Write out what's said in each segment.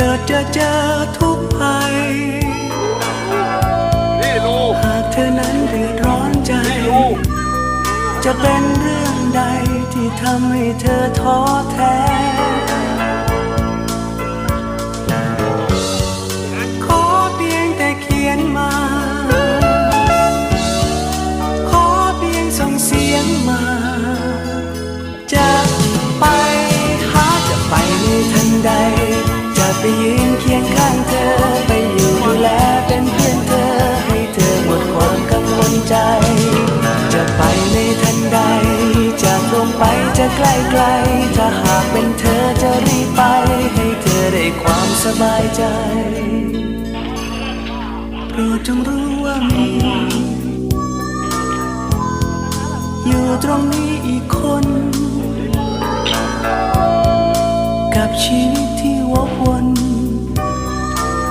กิดจะเจอทุกข์ภัยนี่ลูกหากเธอนั้นเดือดร้อนใจลูกจะเป็นเรื่องใดที่ทำให้เธอท้อแท้ขอเพียงแต่เขียนมา ขอเพียงส่งเสียงมา ไปยืนเคียงข้างเธอ ไปอยู่ดูแลเป็นเพื่อนเธอ ให้เธอหมดความกังวลใจ จะไปในทันใดจะตรงไปจะใกล้ไกล ถ้าหากเป็นเธอจะรีบไป ให้เธอได้ความสบายใจโปรดจงรู้ว่ามีอยู่ตรงนี้อีกคน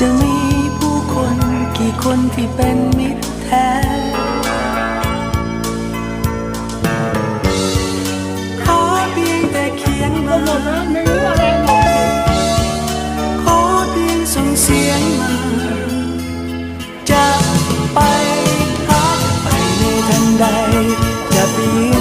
จะมีผู้คนกี่คนที่เป็นมิตรแท้ ขอเพียงแต่เขียนมาขอเพียงส่งเสียงมา จะไปหาจะไปในทันใดจะไปยืน